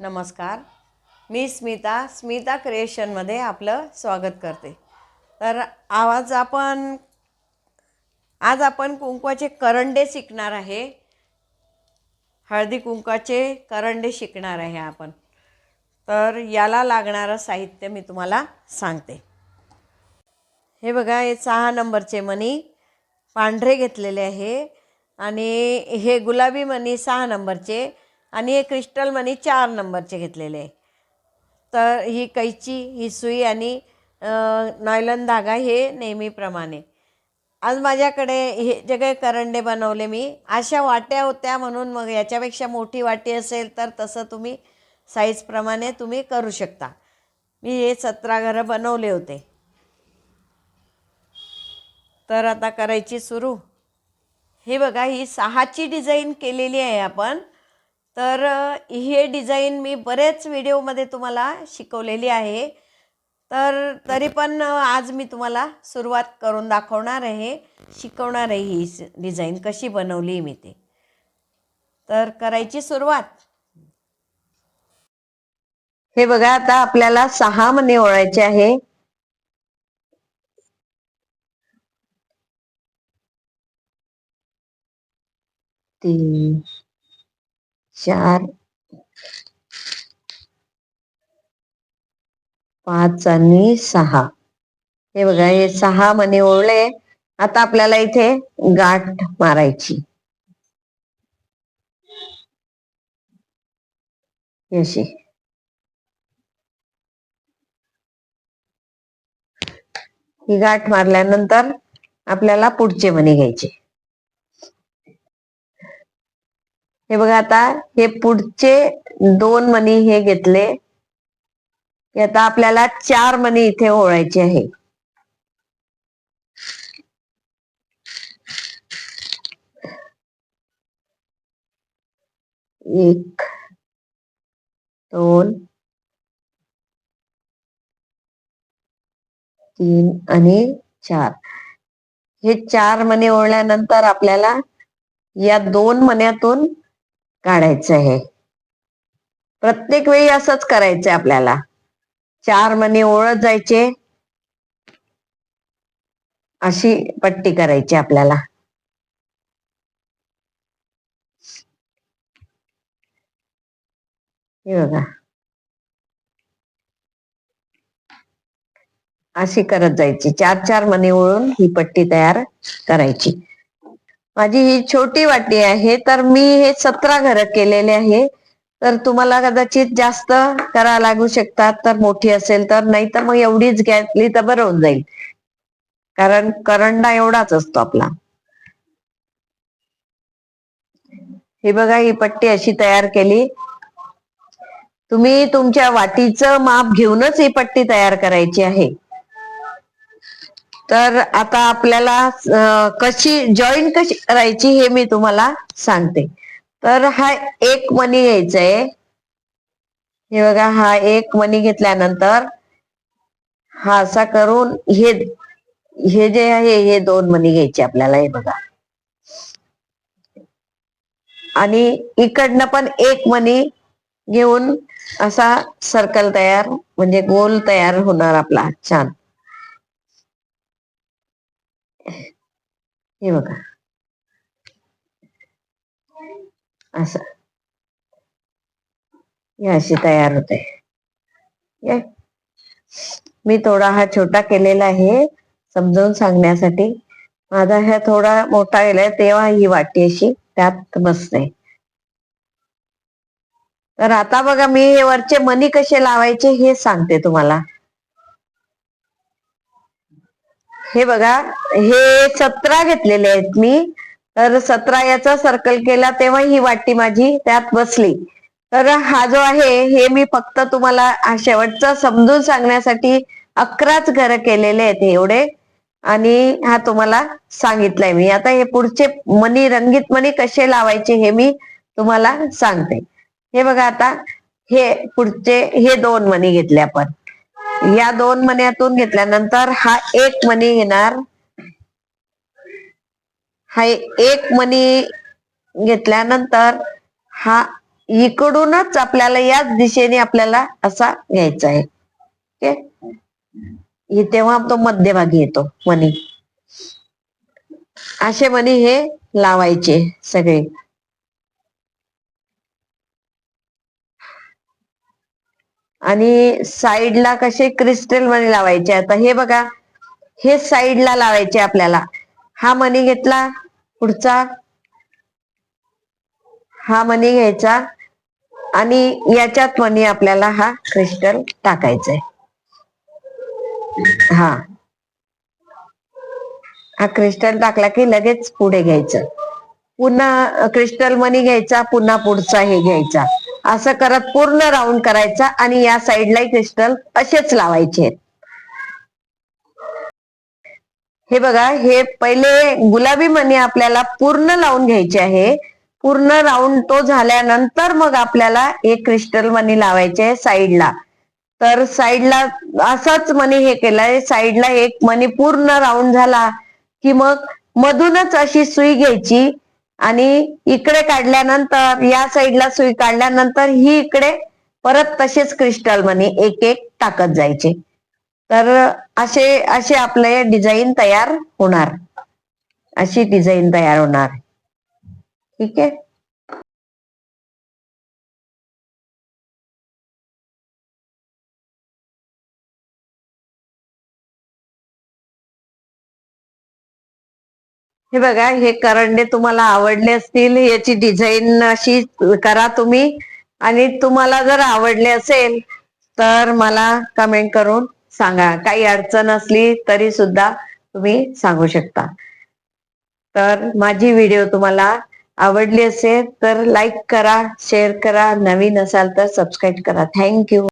नमस्कार. मी स्मिता स्मिता क्रिएशनमध्ये आपलं स्वागत करते. तर आज आपण आज आपण कुंकवाचे करंडे शिकणार आहे. हळदी कुंकवाचे करंडे शिकणार आहे आपण. तर याला लागणारं साहित्य मी तुम्हाला सांगते. हे बघा हे सहा नंबरचे मणी पांढरे घेतलेले आहे. आणि हे गुलाबी मणी सहा नंबरचे आणि हे क्रिस्टल मनी चार नंबरचे घेतलेले आहे. तर ही कैची ही सुई आणि नॉयलन धागा हे नेहमीप्रमाणे. आज माझ्याकडे हे जे काही करंडे बनवले मी अशा वाट्या होत्या म्हणून मग याच्यापेक्षा मोठी वाटी असेल तर तसं तुम्ही साईजप्रमाणे तुम्ही करू शकता. मी हे सतरा घरं बनवले होते. तर आता करायची सुरू. हे बघा ही सहाची डिझाईन केलेली आहे आपण. तर हे डिझाईन मी बरेच व्हिडिओमध्ये तुम्हाला शिकवलेली आहे. तर तरी पण आज मी तुम्हाला सुरुवात करून दाखवणार आहे. शिकवणार आहे ही डिझाईन कशी बनवली मी ते. तर करायची सुरुवात. हे बघा आता आपल्याला सहा मणी ओळायचे आहे. तीन चार पाच आणि सहा. हे बघा हे सहा मने ओळले. आता आपल्याला इथे गाठ मारायची. अशी. ही गाठ मारल्यानंतर आपल्याला पुढचे मणी घ्यायचे. हे बघा आता हे पुढचे दोन मणी हे घेतले. आता आपल्याला चार मणी इथे ओळायचे आहे. एक दोन तीन आणि चार. हे चार मने ओळल्यानंतर आपल्याला या दोन मण्यातून काढायचं आहे प्रत्येक वेळी असंच करायचंय आपल्याला. चार मने ओळत जायचे. अशी पट्टी करायची आपल्याला. हे बघा. अशी करत जायची. चार चार मने ओळून ही पट्टी तयार करायची. माझी ही छोटी वाटी आहे तर मी हे सतरा घरं केलेले आहे. तर तुम्हाला कदाचित जास्त करा लागू शकतात तर मोठी असेल तर नाही तर मग एवढीच घेतली तर बरं होऊन जाईल. कारण करंडा एवढाच असतो आपला. ही बघा ही पट्टी अशी तयार केली. तुम्ही तुमच्या वाटीचं माप घेऊनच ही पट्टी तयार करायची आहे. तर आता आपल्याला कशी जॉईन कशी करायची हे मी तुम्हाला सांगते. तर हा एक मनी घ्यायचा आहे हे बघा हा एक मनी घेतल्यानंतर हा असा करून हे हे जे आहे हे दोन मनी घ्यायचे आपल्याला हे बघा. आणि इकडनं पण एक मनी घेऊन असा सर्कल तयार म्हणजे गोल तयार होणार आपला छान. हे बघा. असं. हे अशी तयार होते. मी थोडा हा छोटा केलेला आहे समजावून सांगण्यासाठी. माझा हा थोडा मोठा गेलाय तेव्हा ही वाटी अशी त्यात बसते. तर आता बघा मी हे वरचे मनी कसे लावायचे हे सांगते तुम्हाला. हे बघा हे सतरा घेतलेले आहेत मी. तर सतरा याचा सर्कल केला तेव्हा ही वाटी माझी त्यात बसली. तर हा जो आहे हे मी फक्त तुम्हाला शेवटचा समजून सांगण्यासाठी अकराच घरं केलेले आहेत एवढे. आणि हा तुम्हाला सांगितलंय मी. आता हे पुढचे मनी रंगीत मनी कसे लावायचे हे मी तुम्हाला सांगते. हे बघा आता हे पुढचे हे दोन मनी घेतले आपण. या दोन मण्यातून घेतल्यानंतर हा एक मणी येणार हा एक मणी घेतल्यानंतर हा इकडूनच आपल्याला याच दिशेने आपल्याला असा घ्यायचा आहे. ओके? तेव्हा तो मध्यभागी येतो मणी. असे मणी हे लावायचे सगळे. आणि साईडला कसे क्रिस्टल मणी लावायचे. आता हे बघा हे साईडला लावायचे आपल्याला. हा मणी घेतला पुढचा. हा मणी घ्यायचा आणि याच्यात मणी आपल्याला हा क्रिस्टल टाकायचा आहे हा. हा क्रिस्टल टाकला की लगेच पुढे घ्यायचं. पुन्हा क्रिस्टल मनी घ्यायचा पुन्हा पुढचा हे घ्यायचा. असं करत पूर्ण राऊंड करायचा आणि या साईडलाही क्रिस्टल असेच लावायचे. हे बघा हे पहिले गुलाबी मणी आपल्याला पूर्ण लावून घ्यायचे आहे. पूर्ण राऊंड तो झाल्यानंतर मग आपल्याला एक क्रिस्टल मनी लावायचे आहे साईडला तर साईडला असाच मनी हे केलंय. साईडला एक मनी पूर्ण राऊंड झाला की मग मधूनच अशी सुई घ्यायची. आणि इकडे काढल्यानंतर या साईडला सुई काढल्यानंतर ही इकडे परत तसेच क्रिस्टल मनी एक एक टाकत जायचे. तर असे असे आपले डिझाईन तयार होणार. अशी डिझाईन तयार होणार. ठीक आहे? हे बघा हे करंडे तुम्हाला आवडले असतील याची डिझाईन अशी करा तुम्ही. आणि तुम्हाला जर आवडले असेल तर मला कमेंट करून सांगा. काही अडचण असली तरी सुद्धा तुम्ही सांगू शकता. तर माझी व्हिडिओ तुम्हाला आवडली असेल तर लाईक करा शेअर करा. नवीन असाल तर सबस्क्राईब करा. थँक्यू